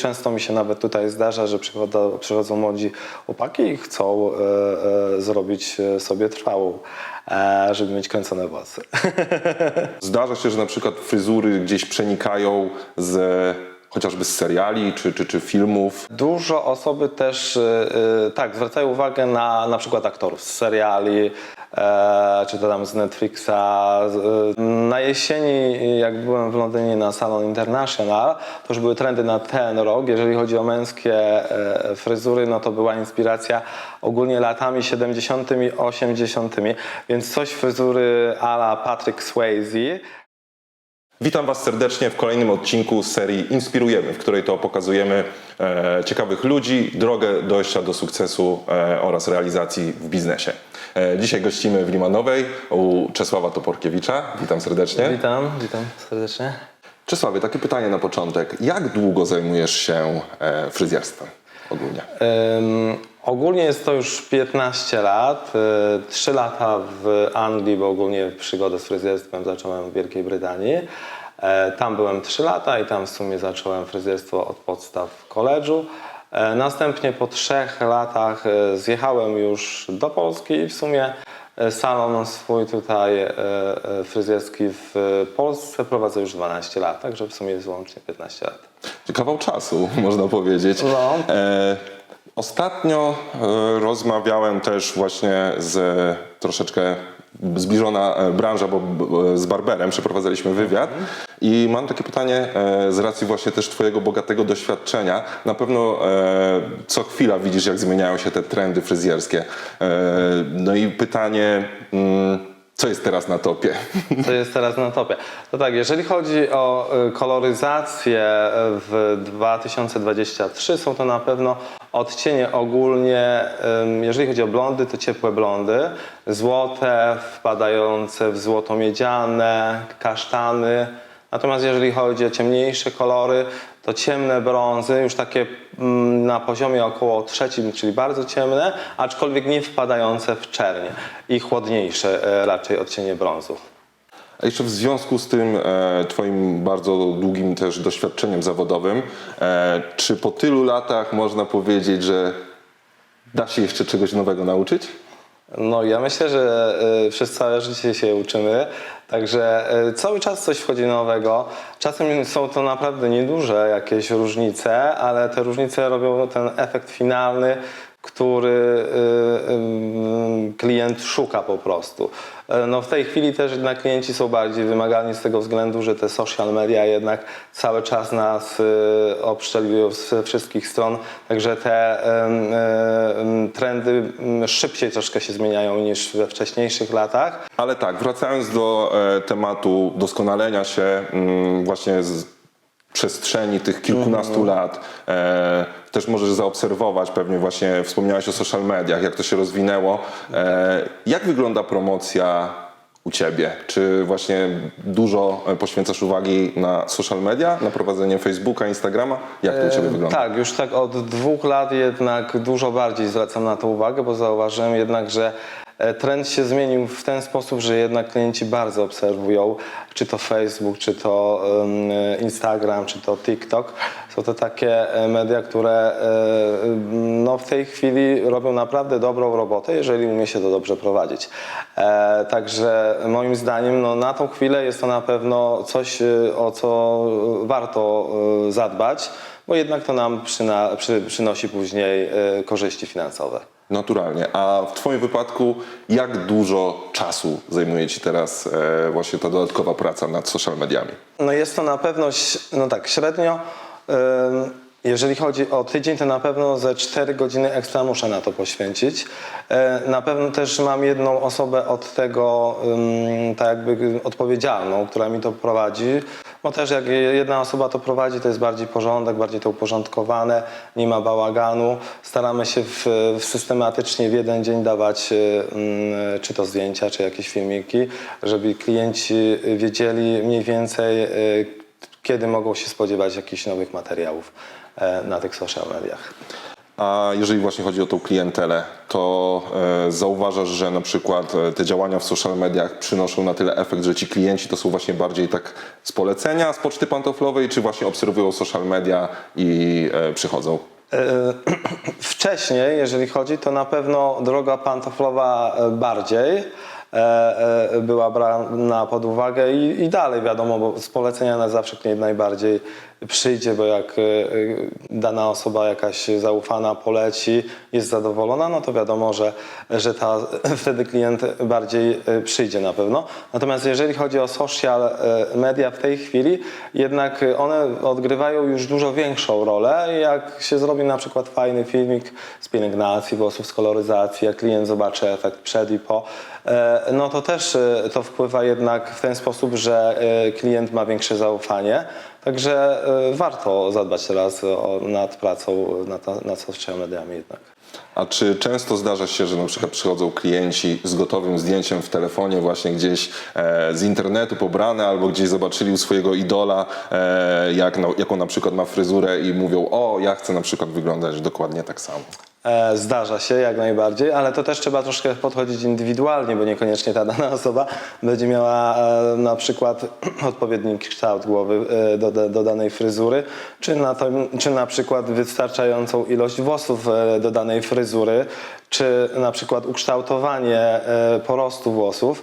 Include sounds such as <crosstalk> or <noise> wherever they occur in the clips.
Często mi się nawet tutaj zdarza, że przychodzą, młodzi chłopaki i chcą e, e, zrobić e, sobie trwałą, żeby mieć kręcone włosy. <laughs> Zdarza się, że na przykład fryzury gdzieś przenikają z chociażby z seriali czy, czy, czy filmów. Dużo osoby też tak zwracają uwagę na na przykład aktorów z seriali, czy to tam z Netflixa. E, na jesieni, jak byłem w Londynie na Salon International, to już były trendy na ten rok. Jeżeli chodzi o męskie e, fryzury, no to była inspiracja ogólnie latami 70., 80., więc coś fryzury ala Patrick Swayze. Witam Was serdecznie w kolejnym odcinku serii Inspirujemy, w której to pokazujemy e, ciekawych ludzi, drogę dojścia do sukcesu e, oraz realizacji w biznesie. E, dzisiaj gościmy w Limanowej u Czesława Toporkiewicza. Witam serdecznie. Witam, witam serdecznie. Czesławie, takie pytanie na początek. Jak długo zajmujesz się e, fryzjerstwem ogólnie? Ym, ogólnie jest to już 15 lat. y, 3 lata w Anglii, bo ogólnie przygodę z fryzjerstwem zacząłem w Wielkiej Brytanii. E, Tam byłem 3 lata i tam w sumie zacząłem fryzjerstwo od podstaw w koledżu. E, Następnie po trzech latach e, zjechałem już do Polski i w sumie e, salon swój tutaj fryzjerski w Polsce prowadzę już 12 lat, także w sumie jest łącznie 15 lat. Kawał czasu, <laughs> można powiedzieć. No. E, ostatnio rozmawiałem też właśnie z troszeczkę zbliżona branża, bo z barberem przeprowadzaliśmy wywiad i mam takie pytanie e, z racji właśnie też twojego bogatego doświadczenia. Na pewno e, co chwila widzisz, jak zmieniają się te trendy fryzjerskie. E, no i pytanie, mm, co jest teraz na topie? <laughs> Co jest teraz na topie? To tak, jeżeli chodzi o koloryzację w 2023, są to na pewno odcienie ogólnie, jeżeli chodzi o blondy, to ciepłe blondy, złote, wpadające w złoto miedziane, kasztany. Natomiast jeżeli chodzi o ciemniejsze kolory, to ciemne brązy, już takie mm, na poziomie około trzecim, czyli bardzo ciemne, aczkolwiek nie wpadające w czernie i chłodniejsze e, raczej odcienie brązu. A jeszcze w związku z tym e, Twoim bardzo długim też doświadczeniem zawodowym, e, czy po tylu latach można powiedzieć, że da się jeszcze czegoś nowego nauczyć? No ja myślę, że y, przez całe życie się uczymy, także y, cały czas coś wchodzi nowego. Czasem są to naprawdę nieduże jakieś różnice, ale te różnice robią ten efekt finalny, który y, y, klient szuka po prostu. E, No w tej chwili też jednak klienci są bardziej wymagalni z tego względu, że te social media jednak cały czas nas y, obszczeliwują z wszystkich stron, także te trendy em, szybciej troszkę się zmieniają niż we wcześniejszych latach. Ale tak, wracając do e, tematu doskonalenia się mm, właśnie z przestrzeni tych kilkunastu lat, e, też możesz zaobserwować pewnie właśnie, wspomniałeś o social mediach, jak to się rozwinęło. E, jak wygląda promocja u Ciebie? Czy właśnie dużo e, poświęcasz uwagi na social media, na prowadzenie Facebooka, Instagrama? Jak to u Ciebie wygląda? Tak, już tak od dwóch lat jednak dużo bardziej zwracam na to uwagę, bo zauważyłem jednak, że e, trend się zmienił w ten sposób, że jednak klienci bardzo obserwują, czy to Facebook, czy to em, Instagram, czy to TikTok. Są to takie e, media, które e, no, w tej chwili robią naprawdę dobrą robotę, jeżeli umie się to dobrze prowadzić. E, także moim zdaniem no, na tą chwilę jest to na pewno coś, e, o co warto e, zadbać, bo jednak to nam przyna, przy, przynosi później e, korzyści finansowe. Naturalnie. A w Twoim wypadku, jak dużo czasu zajmuje Ci teraz e, właśnie ta dodatkowa praca nad social mediami? No jest to na pewno, no tak, średnio, jeżeli chodzi o tydzień, to na pewno ze 4 godziny ekstra muszę na to poświęcić. E, Na pewno też mam jedną osobę od tego, ym, tak jakby odpowiedzialną, która mi to prowadzi. Bo też jak jedna osoba to prowadzi, to jest bardziej porządek, bardziej to uporządkowane, nie ma bałaganu. Staramy się w, w systematycznie w jeden dzień dawać y, mm, czy to zdjęcia, czy jakieś filmiki, żeby klienci wiedzieli mniej więcej, y, kiedy mogą się spodziewać jakichś nowych materiałów e, na tych social mediach. A jeżeli właśnie chodzi o tą klientelę, to e, zauważasz, że na przykład e, te działania w social mediach przynoszą na tyle efekt, że ci klienci to są właśnie bardziej tak z polecenia, z poczty pantoflowej, czy właśnie obserwują social media i e, przychodzą? <clears throat> Wcześniej, jeżeli chodzi, to na pewno droga pantoflowa bardziej była brana pod uwagę i, dalej wiadomo, bo z polecenia na zawsze klient najbardziej przyjdzie, bo jak e, e, dana osoba jakaś zaufana poleci, jest zadowolona, no to wiadomo, że, że ta, <laughs> wtedy klient bardziej e, przyjdzie na pewno. Natomiast jeżeli chodzi o social media w tej chwili, jednak one odgrywają już dużo większą rolę. Jak się zrobi na przykład fajny filmik z pielęgnacji włosów, z koloryzacji, jak klient zobaczy efekt przed i po, no to też to wpływa jednak w ten sposób, że klient ma większe zaufanie. Także e, warto zadbać teraz o, nad pracą nad, nad social mediami jednak. A czy często zdarza się, że na przykład przychodzą klienci z gotowym zdjęciem w telefonie, właśnie gdzieś e, z internetu pobrane, albo gdzieś zobaczyli u swojego idola, e, jak, no, jaką na przykład ma fryzurę i mówią, o, ja chcę na przykład wyglądać dokładnie tak samo. E, Zdarza się jak najbardziej, ale to też trzeba troszkę podchodzić indywidualnie, bo niekoniecznie ta <laughs> dana osoba będzie miała e, na przykład <clears throat> odpowiedni kształt głowy e, do, do, danej fryzury, czy na, to, czy na przykład wystarczającą ilość włosów do danej fryzury, czy na przykład ukształtowanie porostu włosów.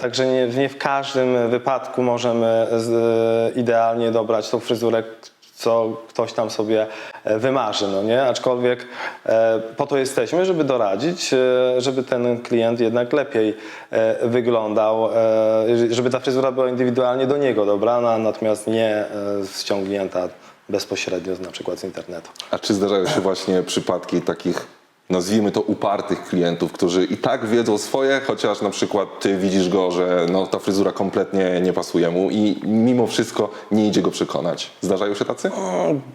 Także nie, nie w każdym wypadku możemy idealnie dobrać tą fryzurę, co ktoś tam sobie e, wymarzy, no nie? Aczkolwiek e, po to jesteśmy, żeby doradzić, e, żeby ten klient jednak lepiej wyglądał, żeby ta fryzura była indywidualnie do niego dobrana, natomiast nie ściągnięta bezpośrednio na przykład z internetu. A czy zdarzają się właśnie przypadki takich, nazwijmy to, upartych klientów, którzy i tak wiedzą swoje, chociaż na przykład ty widzisz go, że no, ta fryzura kompletnie nie pasuje mu i mimo wszystko nie idzie go przekonać. Zdarzają się tacy?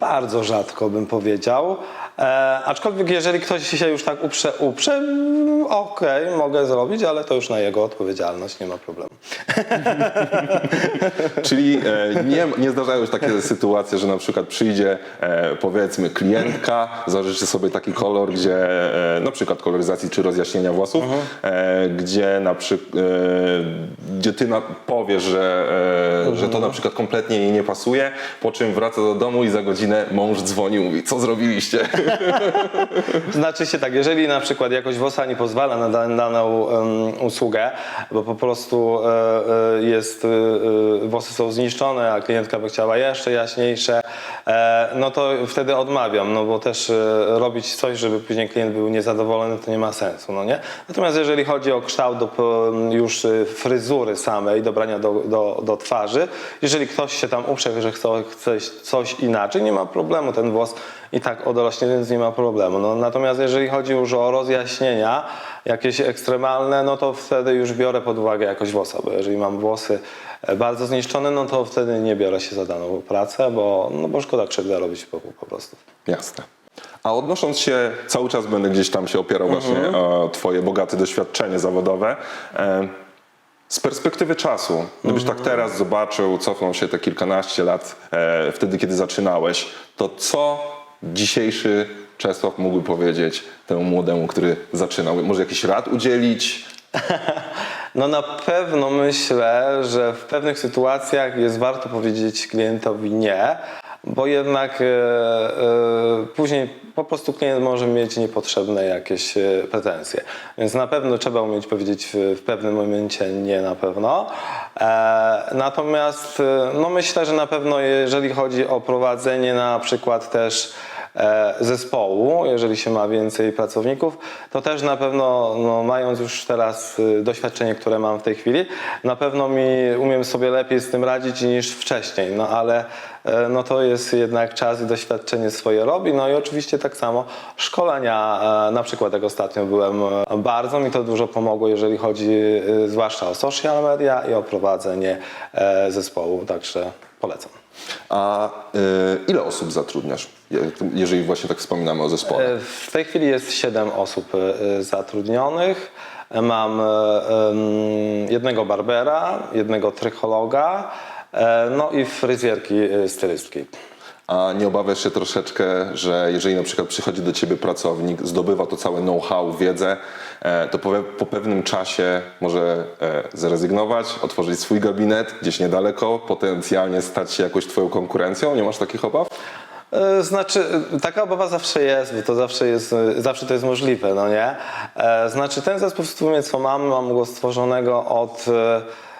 Bardzo rzadko bym powiedział. E, aczkolwiek jeżeli ktoś się już tak uprze, uprze mm, okej, mogę zrobić, ale to już na jego odpowiedzialność, nie ma problemu. <laughs> Czyli e, nie, nie zdarzają się takie sytuacje, że na przykład przyjdzie e, powiedzmy klientka, zażyczy sobie taki kolor, gdzie e, na przykład koloryzacji czy rozjaśnienia włosów, e, gdzie na przykład gdzie ty na, powiesz, że, e, że to na przykład kompletnie jej nie pasuje, po czym wraca do domu i za godzinę mąż dzwoni i mówi, co zrobiliście? <laughs> Znaczy się tak, jeżeli na przykład jakość WOSA nie pozwala na dan- daną em, usługę, bo po prostu e, jest, e, e, włosy są zniszczone, a klientka by chciała jeszcze jaśniejsze, no to wtedy odmawiam, no bo też robić coś, żeby później klient był niezadowolony, to nie ma sensu, no nie? Natomiast jeżeli chodzi o kształt do, już fryzury samej, dobrania do, do, do twarzy, jeżeli ktoś się tam uprze, że chce coś inaczej, nie ma problemu, ten włos i tak odrośnie, więc nie ma problemu. No, natomiast jeżeli chodzi już o rozjaśnienia jakieś ekstremalne, no to wtedy już biorę pod uwagę jakość włosa, bo jeżeli mam włosy e, bardzo zniszczone, no to wtedy nie biorę się za daną pracę, bo, no bo szkoda krzywdę robić po, po prostu. Jasne. A odnosząc się, cały czas będę gdzieś tam się opierał właśnie o twoje bogate doświadczenie zawodowe. E, z perspektywy czasu, gdybyś tak teraz zobaczył, cofnął się te kilkanaście lat, e, wtedy kiedy zaczynałeś, to co dzisiejszy Czesław mógłby powiedzieć temu młodemu, który zaczynał? Może jakiś rad udzielić? <laughs> No na pewno myślę, że w pewnych sytuacjach jest warto powiedzieć klientowi nie, bo jednak e, e, później po prostu klient może mieć niepotrzebne jakieś e, pretensje. Więc na pewno trzeba umieć powiedzieć w, pewnym momencie nie na pewno. Natomiast no myślę, że na pewno jeżeli chodzi o prowadzenie na przykład też zespołu, jeżeli się ma więcej pracowników, to też na pewno, no, mając już teraz y, doświadczenie, które mam w tej chwili, na pewno mi umiem sobie lepiej z tym radzić niż wcześniej, no ale e, no to jest jednak czas i doświadczenie swoje robi, no i oczywiście tak samo szkolenia, e, na przykład jak ostatnio byłem, e, bardzo mi to dużo pomogło, jeżeli chodzi e, zwłaszcza o social media i o prowadzenie e, zespołu, także polecam. A e, ile osób zatrudniasz, jeżeli właśnie tak wspominamy o zespole? E, W tej chwili jest 7 osób e, zatrudnionych. Mam e, em, jednego barbera, jednego trychologa, no i fryzjerki stylistki. A nie obawiasz się troszeczkę, że jeżeli na przykład przychodzi do ciebie pracownik, zdobywa to całe know-how, wiedzę, to po, po pewnym czasie może zrezygnować, otworzyć swój gabinet gdzieś niedaleko, potencjalnie stać się jakąś twoją konkurencją? Nie masz takich obaw? E, Znaczy, taka obawa zawsze jest, bo to zawsze jest, e, zawsze to jest możliwe, no nie? E, Znaczy, ten zespół w sumie, co mam, mam go stworzonego od...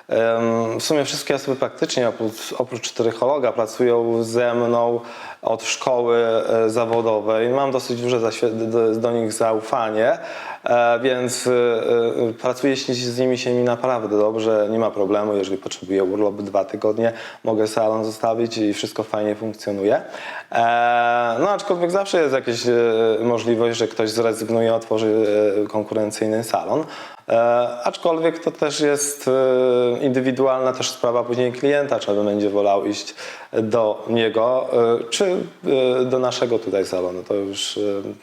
W sumie wszystkie osoby praktycznie, oprócz, oprócz psychologa, pracują ze mną od szkoły e, zawodowej. Mam dosyć duże do, nich zaufanie, e, więc e, pracuję z nimi się mi naprawdę dobrze, nie ma problemu. Jeżeli potrzebuję urlop dwa tygodnie, mogę salon zostawić i wszystko fajnie funkcjonuje. No aczkolwiek zawsze jest jakaś możliwość, że ktoś zrezygnuje, otworzy konkurencyjny salon. E, aczkolwiek to też jest e, indywidualna też sprawa później klienta, czy on będzie wolał iść do niego, e, czy do naszego tutaj salonu. To już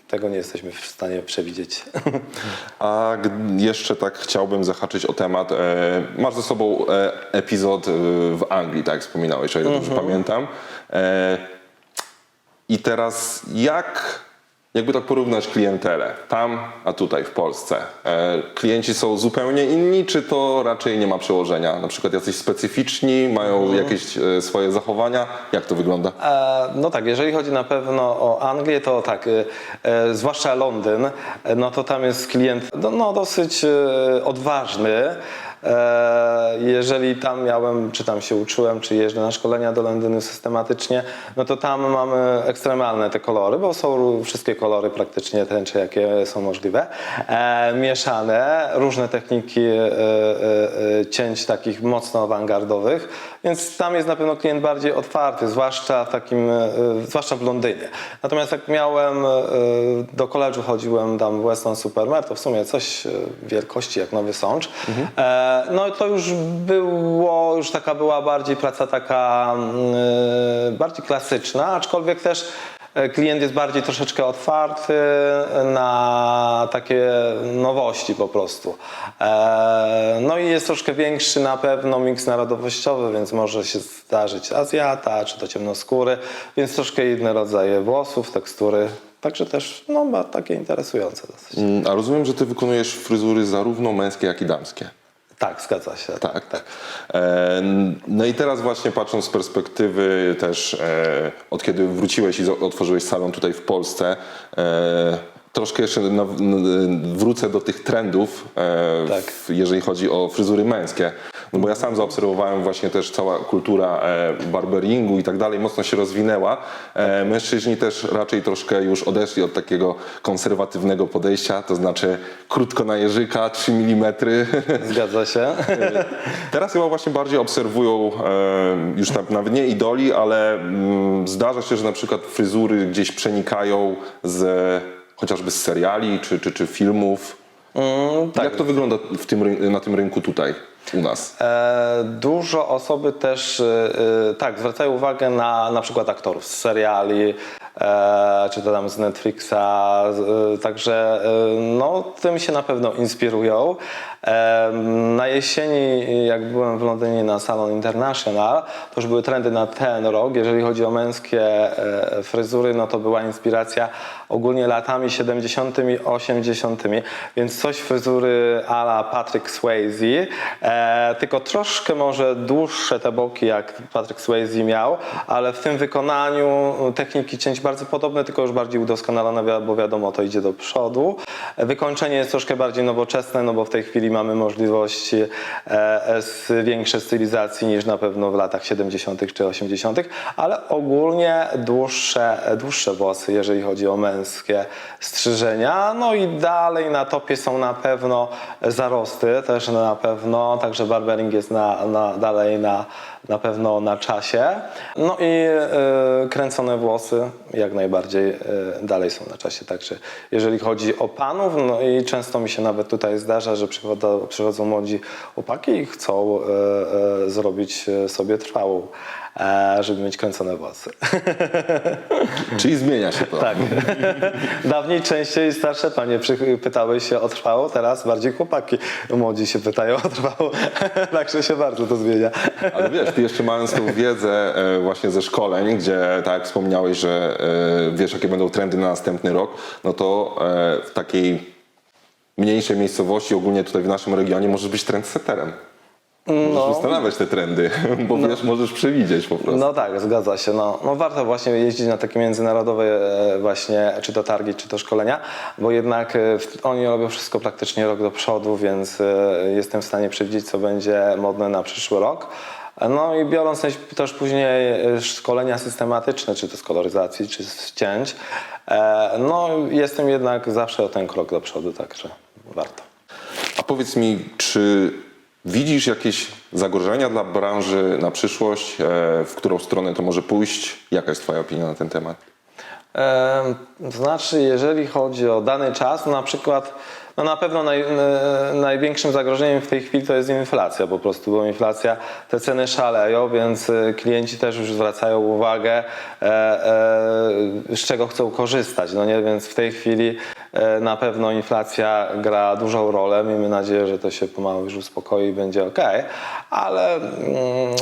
tego nie jesteśmy w stanie przewidzieć. A jeszcze tak chciałbym zahaczyć o temat. Masz ze sobą epizod w Anglii, tak jak wspominałeś, o ile dobrze pamiętam. E, I teraz jak, jakby tak porównać klientelę tam, a tutaj w Polsce? E, klienci są zupełnie inni, czy to raczej nie ma przełożenia? Na przykład jacyś specyficzni, mają jakieś e, swoje zachowania? Jak to wygląda? E, No tak, jeżeli chodzi na pewno o Anglię, to tak, zwłaszcza Londyn, no to tam jest klient no, no, dosyć odważny. E, Jeżeli tam miałem, czy tam się uczyłem, czy jeżdżę na szkolenia do Londynu systematycznie, no to tam mamy ekstremalne te kolory, bo są wszystkie kolory praktycznie tęcze, jakie są możliwe, e, mieszane, różne techniki e, cięć takich mocno awangardowych, więc tam jest na pewno klient bardziej otwarty, zwłaszcza w takim, e, zwłaszcza w Londynie. Natomiast jak miałem, e, do koledżu chodziłem tam w Weston Supermare, to w sumie coś e, wielkości jak Nowy Sącz, e, no to już było, już taka była bardziej praca taka mm, e, bardziej klasyczna, aczkolwiek też e, klient jest bardziej troszeczkę otwarty na takie nowości po prostu. E, No i jest troszkę większy na pewno miks narodowościowy, więc może się zdarzyć Azjata, czy to ciemnoskóry, więc troszkę inne rodzaje włosów, tekstury. Także też no, takie interesujące dosyć. Mm, A rozumiem, że ty wykonujesz fryzury zarówno męskie, jak i damskie. Tak, zgadza się. Tak, tak. E, No i teraz właśnie patrząc z perspektywy też e, od kiedy wróciłeś i otworzyłeś salon tutaj w Polsce, e, troszkę jeszcze wrócę do tych trendów, Tak. jeżeli chodzi o fryzury męskie. No bo ja sam zaobserwowałem właśnie też cała kultura e, barberingu i tak dalej mocno się rozwinęła. E, mężczyźni też raczej troszkę już odeszli od takiego konserwatywnego podejścia, to znaczy krótko na jeżyka, 3 mm. <laughs> Zgadza się. Teraz chyba właśnie bardziej obserwują e, już tam nawet nie idoli, ale mm, zdarza się, że na przykład fryzury gdzieś przenikają z chociażby z seriali czy, czy, czy filmów. Mm, tak. Jak to wygląda tym, na tym rynku tutaj u nas? E, Dużo osoby też e, e, tak zwracają uwagę na na przykład aktorów z seriali, czy to tam z Netflixa, także no, tym się na pewno inspirują. Na jesieni, jak byłem w Londynie na Salon International, to już były trendy na ten rok. Jeżeli chodzi o męskie fryzury, no to była inspiracja ogólnie latami 70., 80., więc coś fryzury a la Patrick Swayze, e, tylko troszkę może dłuższe te boki, jak Patrick Swayze miał, ale w tym wykonaniu techniki cięć bardzo podobne, tylko już bardziej udoskonalone, bo wiadomo, to idzie do przodu. E, Wykończenie jest troszkę bardziej nowoczesne, no bo w tej chwili mamy możliwości e, z większej stylizacji niż na pewno w latach 70. czy 80., ale ogólnie dłuższe, dłuższe włosy, jeżeli chodzi o męskie strzyżenia. No i dalej na topie są na pewno zarosty, też na pewno, także barbering jest na, na, dalej na, na pewno na czasie. No i e, kręcone włosy jak najbardziej e, dalej są na czasie. Także jeżeli chodzi o panów, no i często mi się nawet tutaj zdarza, że przychodzą, przychodzą młodzi chłopaki i chcą e, zrobić sobie trwałą żeby mieć kręcone włosy. <laughs> Czyli zmienia się to. Tak. <laughs> Dawniej częściej starsze panie pytały się o trwało, teraz bardziej chłopaki młodzi się pytają o trwało. <laughs> Także się bardzo to zmienia. Ale wiesz, ty jeszcze mając tą wiedzę e, właśnie ze szkoleń, gdzie tak jak wspomniałeś, że e, wiesz jakie będą trendy na następny rok, no to e, w takiej mniejszej miejscowości, ogólnie tutaj w naszym regionie, możesz być trendsetterem. Możesz No. ustanawiać te trendy, <laughs> bo wiesz, możesz przewidzieć po prostu. No tak, zgadza się. No, no warto właśnie jeździć na takie międzynarodowe e, właśnie, czy to targi, czy to szkolenia, bo jednak e, oni robią wszystko praktycznie rok do przodu, więc e, jestem w stanie przewidzieć, co będzie modne na przyszły rok. No i biorąc też- później szkolenia systematyczne, czy to z koloryzacji, czy z cięć, no jestem jednak zawsze o ten krok do przodu, także warto. A powiedz mi, czy widzisz jakieś zagrożenia dla branży na przyszłość? E, w którą stronę to może pójść? Jaka jest twoja opinia na ten temat? Em, To znaczy, jeżeli chodzi o dany czas, na przykład, no na pewno naj, największym zagrożeniem w tej chwili to jest inflacja po prostu, bo inflacja, te ceny szaleją, więc e, klienci też już zwracają uwagę, e, e, z czego chcą korzystać, no nie, więc w tej chwili e, na pewno inflacja gra dużą rolę, miejmy nadzieję, że to się pomału już uspokoi i będzie ok, ale mm,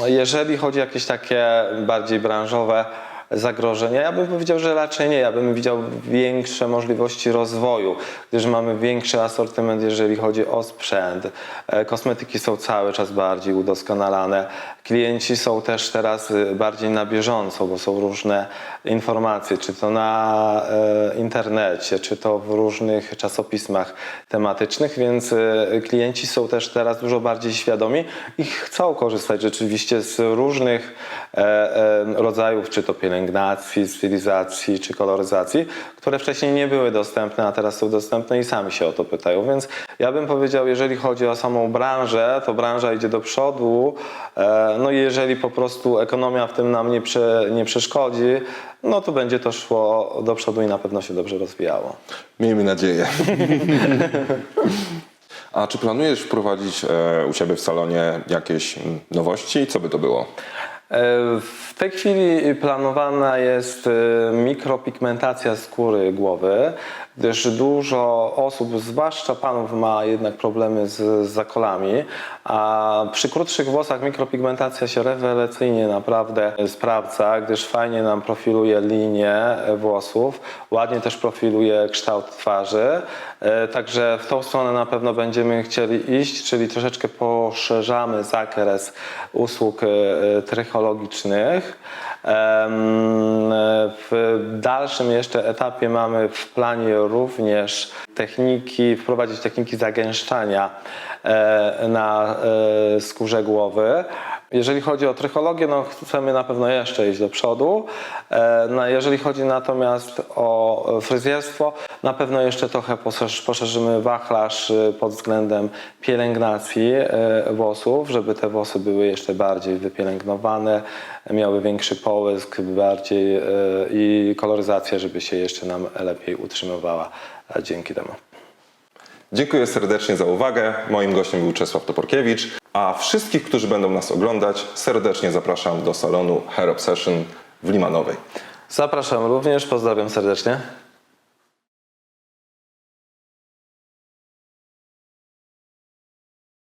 jeżeli chodzi o jakieś takie bardziej branżowe, zagrożenia? Ja bym powiedział, że raczej nie. Ja bym widział większe możliwości rozwoju, gdyż mamy większy asortyment, jeżeli chodzi o sprzęt. E, Kosmetyki są cały czas bardziej udoskonalane. Klienci są też teraz y, bardziej na bieżąco, bo są różne informacje, czy to na e, internecie, czy to w różnych czasopismach tematycznych, więc e, klienci są też teraz dużo bardziej świadomi i chcą korzystać rzeczywiście z różnych e, rodzajów, czy to pielęgnacji, stylizacji, czy koloryzacji, które wcześniej nie były dostępne, a teraz są dostępne i sami się o to pytają. Więc ja bym powiedział, jeżeli chodzi o samą branżę, to branża idzie do przodu. No i jeżeli po prostu ekonomia w tym nam nie, prze, nie przeszkodzi, no to będzie to szło do przodu i na pewno się dobrze rozwijało. Miejmy nadzieję. <laughs> A czy planujesz wprowadzić e, u siebie w salonie jakieś mm, nowości? Co by to było? E, W tej chwili planowana jest e, mikropigmentacja skóry głowy, gdyż dużo osób, zwłaszcza panów, ma jednak problemy z, zakolami, a przy krótszych włosach mikropigmentacja się rewelacyjnie naprawdę sprawdza, gdyż fajnie nam profiluje linię włosów, ładnie też profiluje kształt twarzy, E, także w tą stronę na pewno będziemy chcieli iść, czyli troszeczkę poszerzamy zakres usług trychologicznych. Em, e, W dalszym jeszcze etapie mamy w planie również techniki, wprowadzić techniki zagęszczania e, na e, skórze głowy. Jeżeli chodzi o trychologię, no chcemy na pewno jeszcze iść do przodu. E, No, jeżeli chodzi natomiast o fryzjerstwo, na pewno jeszcze trochę poszerz- poszerzymy wachlarz y, pod względem pielęgnacji e, włosów, żeby te włosy były jeszcze bardziej wypielęgnowane, miały większy połysk, bardziej e, i koloryzacja, żeby się jeszcze nam lepiej utrzymywała dzięki temu. Dziękuję serdecznie za uwagę. Moim gościem był Czesław Toporkiewicz, a wszystkich, którzy będą nas oglądać, serdecznie zapraszam do salonu Hair Obsession w Limanowej. Zapraszam również, pozdrawiam serdecznie.